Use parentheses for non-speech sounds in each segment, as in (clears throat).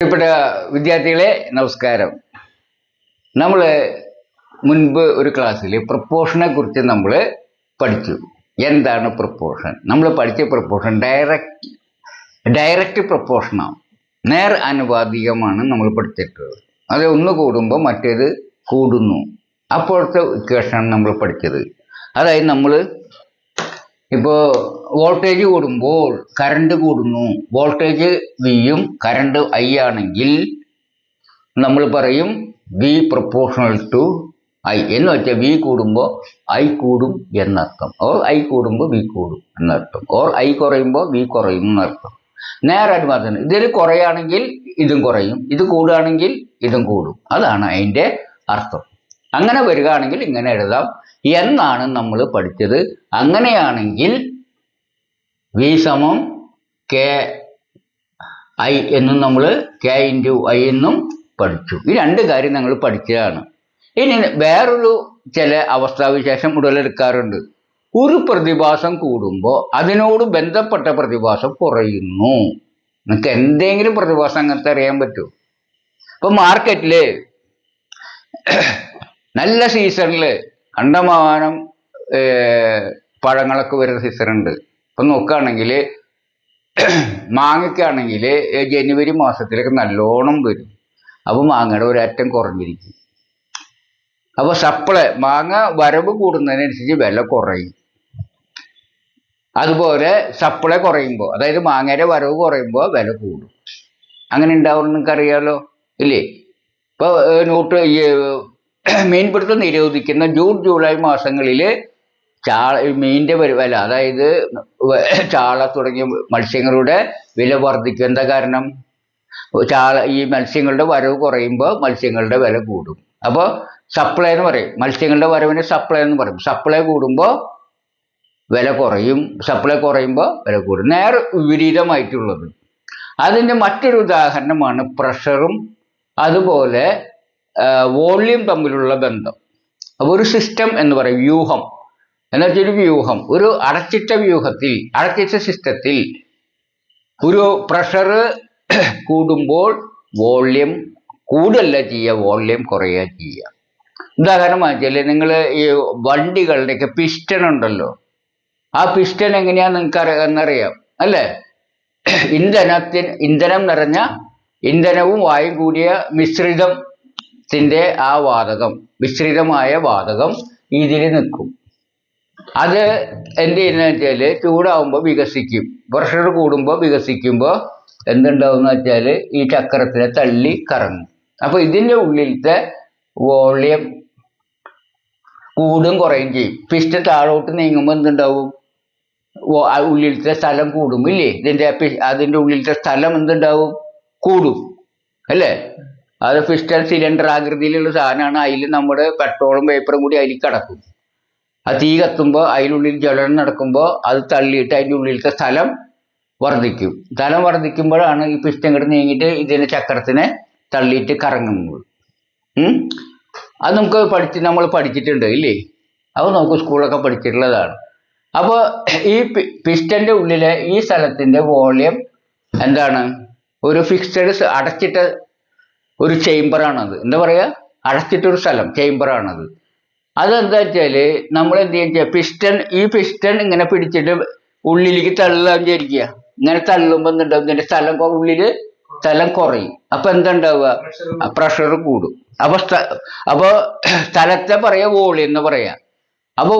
പ്രിയപ്പെട്ട വിദ്യാർത്ഥികളെ നമസ്കാരം. നമ്മൾ മുൻപ് ഒരു ക്ലാസ്സിൽ പ്രപ്പോഷനെ കുറിച്ച് നമ്മൾ പഠിച്ചു. എന്താണ് പ്രപ്പോഷൻ നമ്മൾ പഠിച്ച പ്രപ്പോഷൻ ഡയറക്റ്റ് ഡയറക്റ്റ് പ്രപ്പോഷനാണ് നേർ അനുപാതികമാണ് നമ്മൾ പഠിച്ചിട്ടുള്ളത്. അത് ഒന്ന് കൂടുമ്പോൾ മറ്റേത് കൂടുന്നു. അപ്പോഴത്തെ ഇക്വേഷനാണ് നമ്മൾ പഠിച്ചത്. അതായത് നമ്മൾ ഇപ്പോൾ വോൾട്ടേജ് കൂടുമ്പോൾ കറണ്ട് കൂടുന്നു. വോൾട്ടേജ് വിയും കറണ്ട് ഐ ആണെങ്കിൽ നമ്മൾ പറയും വി പ്രൊപ്പോർഷണൽ ടു ഐ എന്ന് വെച്ചാൽ വി കൂടുമ്പോൾ ഐ കൂടും എന്നർത്ഥം. ഓർ ഐ കൂടുമ്പോൾ വി കൂടും എന്നർത്ഥം. ഓർ ഐ കുറയുമ്പോൾ വി കുറയും എന്നർത്ഥം. നേരായിട്ട് മാത്രം ഇതിൽ കുറയാണെങ്കിൽ ഇതും കുറയും. ഇത് കൂടുകയാണെങ്കിൽ ഇതും കൂടും. അതാണ് അതിന്റെ അർത്ഥം. അങ്ങനെ വരികയാണെങ്കിൽ ഇങ്ങനെ എഴുതാം. എന്നാണ് നമ്മൾ പഠിച്ചത്. അങ്ങനെയാണെങ്കിൽ വി സമം കെ ഐ എന്നും നമ്മൾ കെ ഇന്റു ഐ എന്നും പഠിച്ചു. ഈ രണ്ട് കാര്യം ഞങ്ങൾ പഠിച്ചതാണ്. ഇനി വേറൊരു ചില അവസ്ഥാവിശേഷം ഉടലെടുക്കാറുണ്ട് ഒരു പ്രതിഭാസം കൂടുമ്പോൾ അതിനോട് ബന്ധപ്പെട്ട പ്രതിഭാസം കുറയുന്നു. നിങ്ങൾക്ക് എന്തെങ്കിലും പ്രതിഭാസം അങ്ങനത്തെ അറിയാൻ പറ്റുമോ? ഇപ്പം മാർക്കറ്റിൽ നല്ല സീസണിൽ കണ്ടമാനം പഴങ്ങളൊക്കെ വരുന്ന സീസൺ ഉണ്ട് ഇപ്പൊ നോക്കുകയാണെങ്കിൽ മാങ്ങയ്ക്കാണെങ്കിൽ (clears throat) ജനുവരി മാസത്തിലൊക്കെ നല്ലോണം വരും. അപ്പോൾ മാങ്ങയുടെ ഒരറ്റം കുറഞ്ഞിരിക്കും. അപ്പോൾ സപ്ലൈ മാങ്ങ വരവ് കൂടുന്നതിനനുസരിച്ച് വില കുറയും. അതുപോലെ സപ്ലൈ കുറയുമ്പോൾ അതായത് മാങ്ങയുടെ വരവ് കുറയുമ്പോൾ വില കൂടും. അങ്ങനെ ഉണ്ടാവും നിങ്ങൾക്ക് അറിയാലോ ഇല്ലേ ഇപ്പോൾ നോട്ട് ഈ (clears throat) മീൻപിടുത്തം നിരോധിക്കുന്ന ജൂൺ ജൂലൈ മാസങ്ങളിൽ ചാള മീനിന്റെ വില അതായത് (clears throat) ചാള തുടങ്ങിയ മത്സ്യങ്ങളുടെ വില വർദ്ധിക്കും. എന്താ കാരണം? ചാള ഈ മത്സ്യങ്ങളുടെ വരവ് കുറയുമ്പോൾ മത്സ്യങ്ങളുടെ വില കൂടും. അപ്പോൾ സപ്ലൈ എന്ന് പറയും. മത്സ്യങ്ങളുടെ വരവിന് സപ്ലൈ എന്ന് പറയും. സപ്ലൈ കൂടുമ്പോൾ വില കുറയും. സപ്ലൈ കുറയുമ്പോൾ വില കൂടും. നേരെ വിപരീതമായിട്ടുള്ളത്. അതിന്റെ മറ്റൊരു ഉദാഹരണമാണ് പ്രഷറും. അതുപോലെ വോള്യൂം തമ്മിലുള്ള ബന്ധം. അപ്പോൾ ഒരു സിസ്റ്റം എന്ന് പറയും വ്യൂഹം. എന്നുവെച്ചാൽ ഒരു വ്യൂഹം. ഒരു അടച്ചിട്ട വ്യൂഹത്തിൽ അടച്ചിട്ട സിസ്റ്റത്തിൽ ഒരു പ്രഷർ (coughs) കൂടുമ്പോൾ വോള്യം കൂടല്ല ചെയ്യുക വോള്യം കുറയുക ചെയ്യുക. ഉദാഹരണമായി വെച്ചാൽ നിങ്ങൾ ഈ വണ്ടികളുടെയൊക്കെ പിസ്റ്റൺ ഉണ്ടല്ലോ ആ പിസ്റ്റൺ എങ്ങനെയാ നിങ്ങൾക്ക് എന്നറിയാം അല്ലേ? (coughs) ഇന്ധനത്തിന് ഇന്ധനം നിറഞ്ഞ ഇന്ധനവും വായും കൂടിയ മിശ്രിതത്തിന്റെ ആ വാതകം മിശ്രിതമായ വാതകം ഇതിൽ നിൽക്കും. അത് എന്ത് ചെയ്യുന്ന വെച്ചാൽ ചൂടാവുമ്പോൾ വികസിക്കും. പ്രഷർ കൂടുമ്പോൾ വികസിക്കുമ്പോൾ എന്തുണ്ടാവും വെച്ചാൽ ഈ ചക്രത്തിനെ തള്ളി കറങ്ങും. അപ്പോൾ ഇതിന്റെ ഉള്ളിലത്തെ വോളിയം കൂടും കുറയും ചെയ്യും. പിസ്റ്റ താഴോട്ട് നീങ്ങുമ്പോൾ എന്തുണ്ടാവും? ഉള്ളിലത്തെ സ്ഥലം കൂടും ഇല്ലേ? ഇതിന്റെ അതിന്റെ ഉള്ളിലത്തെ സ്ഥലം എന്തുണ്ടാവും? കൂടും. അല്ലേ? അത് പിസ്റ്റൽ സിലിണ്ടർ ആകൃതിയിലുള്ള സാധനമാണ്. അതിൽ നമ്മുടെ പെട്രോളും പേപ്പറും കൂടി അതിൽ കിടക്കും. ആ തീ കത്തുമ്പോൾ അതിനുള്ളിൽ ജ്വലനം നടക്കുമ്പോൾ അത് തള്ളിയിട്ട് അതിന്റെ ഉള്ളിലത്തെ സ്ഥലം വർദ്ധിക്കും. സ്ഥലം വർദ്ധിക്കുമ്പോഴാണ് ഈ പിസ്റ്റം ഇങ്ങോട്ട് നീങ്ങിയിട്ട് ഇതിന്റെ ചക്രത്തിനെ തള്ളിയിട്ട് കറങ്ങുന്നത്? അത് നമുക്ക് പഠിച്ച് നമ്മൾ പഠിച്ചിട്ടുണ്ട് ഇല്ലേ? അത് നമുക്ക് സ്കൂളൊക്കെ പഠിച്ചിട്ടുള്ളതാണ്. അപ്പോൾ ഈ പിസ്റ്റന്റെ ഉള്ളിലെ ഈ സ്ഥലത്തിന്റെ വോളിയം എന്താണ്? ഒരു ഫിക്സഡ് അടച്ചിട്ട ഒരു ചേംബറാണത്. എന്താ പറയാ? അടച്ചിട്ടൊരു സ്ഥലം ചേംബറാണത്. അതെന്താ വെച്ചാൽ നമ്മൾ എന്ത് ചെയ്യുക പിസ്റ്റൺ ഈ പിസ്റ്റൺ ഇങ്ങനെ പിടിച്ചിട്ട് ഉള്ളിലേക്ക് തള്ളാൻ വിചാരിക്കുക. ഇങ്ങനെ തള്ളുമ്പോൾ എന്തുണ്ടാവും ഇതിന്റെ സ്ഥലം ഉള്ളിൽ സ്ഥലം കുറയും. അപ്പൊ എന്താ ഉണ്ടാവുക? പ്രഷർ കൂടും. അപ്പൊ അപ്പോൾ അപ്പൊ സ്ഥലത്തെ പറയാ വോളിയം എന്ന് പറയാ. അപ്പൊ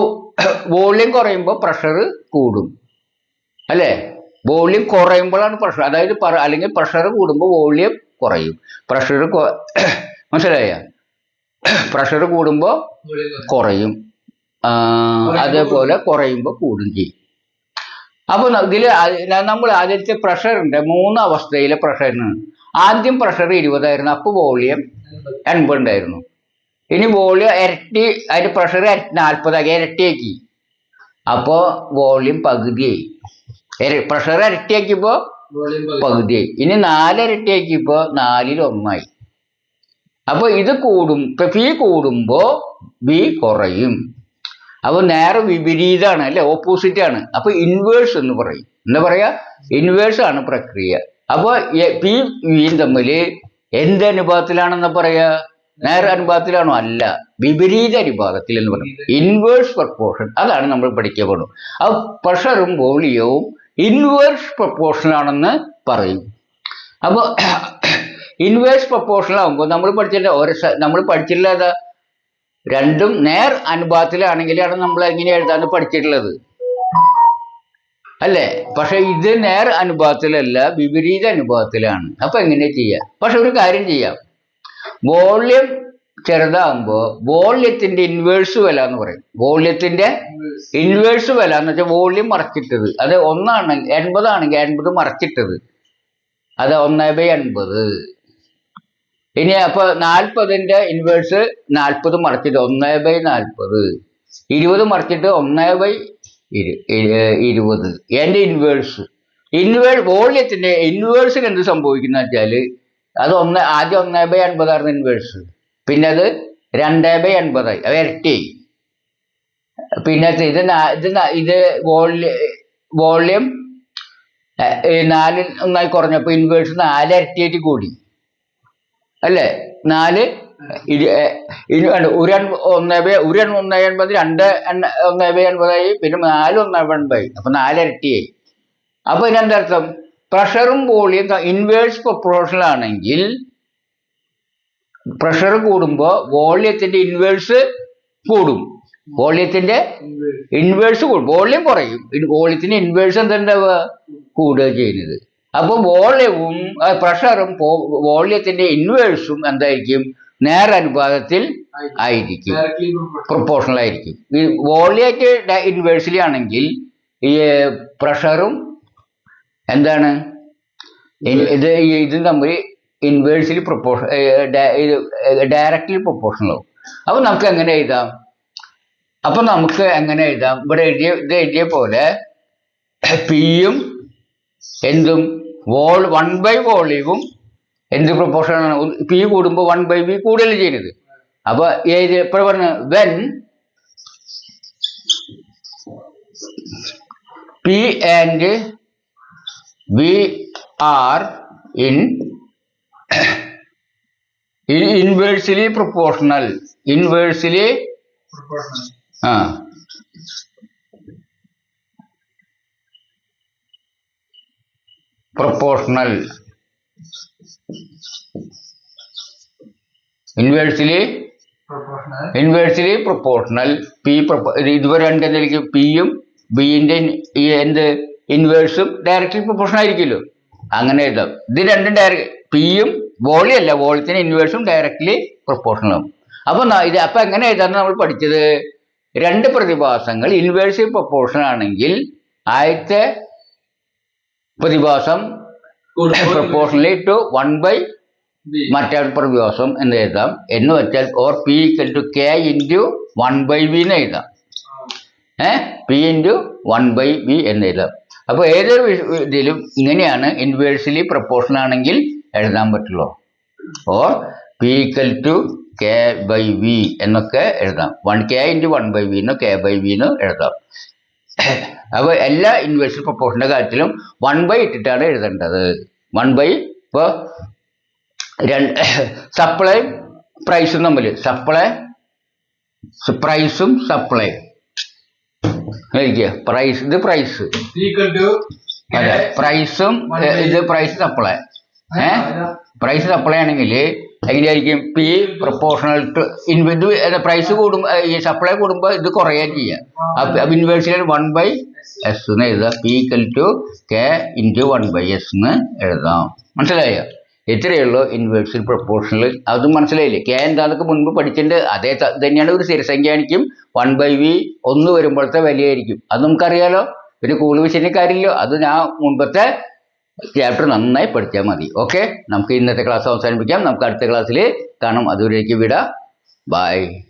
വോളിയം കുറയുമ്പോൾ പ്രഷർ കൂടും. അല്ലേ? വോളിയം കുറയുമ്പോഴാണ് പ്രഷർ അതായത് അല്ലെങ്കിൽ പ്രഷർ കൂടുമ്പോൾ വോളിയം കുറയും. പ്രഷർ (coughs) മനസ്സിലായ? (coughs) പ്രഷർ കൂടുമ്പോൾ കുറയും. അതേപോലെ കുറയുമ്പോൾ കൂടും ചെയ്യും. അപ്പോൾ ഇതിൽ നമ്മൾ ആദ്യത്തെ പ്രഷറിന്റെ മൂന്ന് അവസ്ഥയിലെ പ്രഷറിനാണ് ആദ്യം പ്രഷർ ഇരുപതായിരുന്നു അപ്പോൾ വോളിയം എൺപത് ഉണ്ടായിരുന്നു. ഇനി വോളിയം ഇരട്ടി അതിന്റെ പ്രഷർ നാൽപ്പതാക്കി ഇരട്ടിയാക്കി. അപ്പോൾ വോളിയം പകുതിയായി. പ്രഷർ ഇരട്ടിയാക്കിയപ്പോൾ പകുതിയായി. ഇനി നാലിരട്ടിയാക്കിയപ്പോൾ നാലിൽ ഒന്നായി. അപ്പൊ ഇത് കൂടും ഇപ്പൊ പി കൂടുമ്പോ ബി കുറയും. അപ്പൊ നേരെ വിപരീതമാണ് അല്ലെ? ഓപ്പോസിറ്റ് ആണ്. അപ്പൊ ഇൻവേഴ്സ് എന്ന് പറയും. എന്താ പറയാ? ഇൻവേഴ്സ് ആണ് പ്രക്രിയ. അപ്പൊ പി വിയും തമ്മിൽ എന്ത് അനുപാതത്തിലാണെന്ന് പറയാ? നേരെ അനുപാതത്തിലാണോ? അല്ല. വിപരീത അനുപാതത്തിൽ എന്ന് പറയും. ഇൻവേഴ്സ് പ്രപ്പോർഷൻ അതാണ് നമ്മൾ പഠിക്കപ്പെടുന്നത് അപ്പോൾ അപ്പൊ പ്രഷറും വോളിയവും ഇൻവേഴ്സ് പ്രപ്പോർഷൻ ആണെന്ന് പറയും. അപ്പോൾ ഇൻവേഴ്സ് പ്രപ്പോർഷൻ ആകുമ്പോൾ നമ്മൾ പഠിച്ചില്ല ഒരു നമ്മൾ പഠിച്ചിട്ടുള്ളത് രണ്ടും നേർ അനുപാതത്തിലാണെങ്കിലാണ് നമ്മൾ എങ്ങനെ എഴുതാന്ന് പഠിച്ചിട്ടുള്ളത്. അല്ലേ? പക്ഷെ ഇത് നേർ അനുപാതത്തിലല്ല വിപരീത അനുപാതത്തിലാണ്. അപ്പൊ എങ്ങനെ ചെയ്യാം? പക്ഷെ ഒരു കാര്യം ചെയ്യാം. വോള്യം ചെറുതാകുമ്പോൾ വോള്യത്തിന്റെ ഇൻവേഴ്സ് വില എന്ന് പറയും. വോള്യത്തിന്റെ ഇൻവേഴ്സ് വില എന്ന് വെച്ചാൽ വോള്യം മറച്ചിട്ടത്. അത് ഒന്നാണെങ്കിൽ എൺപതാണെങ്കിൽ എൺപത് മറച്ചിട്ടത്. അത് ഒന്ന് ബൈ എൺപത്. ഇനി അപ്പൊ നാൽപ്പതിന്റെ ഇൻവേഴ്സ് നാൽപ്പത് മറച്ചിട്ട് ഒന്ന് ബൈ നാൽപ്പത് ഇരുപത് മറച്ചിട്ട് ഒന്ന് ബൈ ഇരു- ഇരു- ഇരുപത്. എന്റെ ഇൻവേഴ്സ് ഇൻവേ വോള്യത്തിന്റെ ഇൻവേഴ്സിന് എന്ത് സംഭവിക്കുന്ന വെച്ചാൽ അത് ഒന്ന് ആദ്യം ഒന്ന് ബൈ എൺപതായിരുന്നു ഇൻവേഴ്സ് പിന്നെ അത് രണ്ട് ബൈ എൺപത് അത് ഇരട്ടിയായി പിന്നെ ഇത് ഇത് ഇത് വോള്യ വോള്യം നാല് ഒന്നായി കുറഞ്ഞപ്പോ ഇൻവേഴ്സ് നാല് ഇരട്ടിയായിട്ട് കൂടി. അല്ലേ? നാല് ഒരു ഒന്നേ ബൈ ഒരു ഒന്നേ എൺപത് രണ്ട് എണ്ണ ഒന്ന് ബൈ എൺപതായി പിന്നെ നാല് ഒന്നേ എൺപതായി അപ്പൊ നാല് ഇരട്ടിയായി അപ്പൊ ഇതിനെന്താ അർത്ഥം പ്രഷറും വോളിയം ഇൻവേഴ്സ് പ്രൊപ്പോർഷണൽ ആണെങ്കിൽ പ്രഷർ കൂടുമ്പോൾ വോള്യത്തിന്റെ ഇൻവേഴ്സ് കൂടും. വോള്യത്തിന്റെ ഇൻവേഴ്സ് കൂടും. വോള്യം കുറയും. വോള്യത്തിന്റെ ഇൻവേഴ്സ് എന്താ കൂടുക ചെയ്യുന്നത്? അപ്പോൾ വോള്യവും പ്രഷറും വോള്യത്തിന്റെ ഇൻവേഴ്സും എന്തായിരിക്കും? നേരനുപാതത്തിൽ ആയിരിക്കും. പ്രൊപ്പോർഷണൽ ആയിരിക്കും. ഈ വോള്യറ്റ് ഇൻവേഴ്സിലി ആണെങ്കിൽ ഈ പ്രഷറും എന്താണ്? ഇത് ഇതും തമ്മിൽ ഇൻവേഴ്സിലി പ്രൊപ്പോഷൻ ഡയറക്റ്റ്ലി പ്രൊപ്പോർഷണൽ ആവും. അപ്പൊ നമുക്ക് എങ്ങനെ എഴുതാം? അപ്പൊ നമുക്ക് എങ്ങനെ എഴുതാം? ഇവിടെ എഴുതിയ ഇത് എഴുതിയ പോലെ പിയും എന്തും വോൾ വൺ ബൈ വോളിയവും എന്ത് പ്രൊപ്പോർഷൻ ആണ്? പി കൂടുമ്പോൾ വൺ ബൈ ബി കൂടുതൽ ചെയ്യുന്നത് അപ്പൊ ഏത് എപ്പോഴും പറഞ്ഞു when P and V are in inversely proportional inversely ആ. Proportional inversely inversely proportional P ഇതുവരെ രണ്ട് എന്തായിരിക്കും പിയും ബിന്റെ എന്ത്? ഇൻവേഴ്സും ഡയറക്റ്റ്ലി പ്രൊപ്പോർഷൻ ആയിരിക്കുമല്ലോ. അങ്ങനെ എഴുതാം. ഇത് രണ്ടും ഡയറക്റ്റ് പിയും വോളിയം അല്ല വോളിയത്തിന് ഇൻവേഴ്സും ഡയറക്റ്റ്ലി പ്രൊപ്പോർഷണൽ ആണ്. അപ്പൊ ഇത് അപ്പൊ എങ്ങനെ എഴുതാന്ന് നമ്മൾ പഠിച്ചത്? രണ്ട് പ്രതിഭാസങ്ങൾ ഇൻവേഴ്സീവ് പ്രൊപ്പോർഷൻ ആണെങ്കിൽ ആദ്യത്തെ പ്രതിഭാസം പ്രൊപ്പോർഷണലി ടു വൺ ബൈ മറ്റേ പ്രതിഭാസം എന്ന് എഴുതാം. എന്ന് വെച്ചാൽ or P equal to K into one by V എന്ന് എഴുതാം. ഏ? P into one by V എന്ന് എഴുതാം. അപ്പോൾ ഏതൊരു ഇതിലും ഇങ്ങനെയാണ് ഇൻവേഴ്സിലി പ്രൊപ്പോർഷൻ ആണെങ്കിൽ എഴുതാൻ പറ്റുള്ളൂ. Or P equal to K by V എന്നൊക്കെ എഴുതാം. One K into one by V എന്ന് കെ ബൈ വി എന്ന് എഴുതാം. അപ്പോൾ എല്ലാ ഇൻവേഴ്സ് പ്രപ്പോർഷന്റെ കാര്യത്തിലും വൺ ബൈ ഇട്ടിട്ടാണ് എഴുതേണ്ടത്. വൺ ബൈ ഇപ്പോൾ രണ്ട് സപ്ലൈ പ്രൈസും തമ്മിൽ സപ്ലൈ പ്രൈസും സപ്ലൈ പ്രൈസ് ഇത് പ്രൈസ് അതെ പ്രൈസും ഇത് പ്രൈസ് സപ്ലൈ ഏ? പ്രൈസ് സപ്ലൈ ആണെങ്കിൽ എങ്ങനെയായിരിക്കും? പി പ്രൊപ്പോർഷണൽ ടു ഇത് പ്രൈസ് കൂടും ഈ സപ്ലൈ കൂടുമ്പോൾ ഇത് കുറയുകയും ചെയ്യാം. അപ്പൊ ഇൻവേഴ്സിൽ വൺ ബൈ എസ് എന്ന് എഴുതാം. P equal to K into one by S എന്ന് എഴുതാം. മനസ്സിലായോ? ഇത്രയേ ഉള്ളൂ ഇൻവേഴ്സിൽ പ്രൊപ്പോർഷണൽ അതും മനസ്സിലായില്ലേ? കെ എന്താണെന്നൊക്കെ മുൻപ് പഠിച്ചിട്ടുണ്ട്. അതേ തന്നെയാണ് ഒരു സ്ഥിരസംഖ്യയാണെങ്കിലും വൺ ബൈ വി ഒന്ന് വരുമ്പോഴത്തെ വിലയായിരിക്കും അത് നമുക്കറിയാലോ. പിന്നെ കൂടുതൽ വിഷയം കാര്യമില്ലോ അത് ഞാൻ മുൻപത്തെ ചാപ്റ്റർ നന്നായി പഠിച്ചാൽ മതി. ഓക്കെ നമുക്ക് ഇന്നത്തെ ക്ലാസ് അവസാനിപ്പിക്കാം. നമുക്ക് അടുത്ത ക്ലാസ്സിൽ കാണാം. അതുവരേക്ക് വിടാം. ബൈ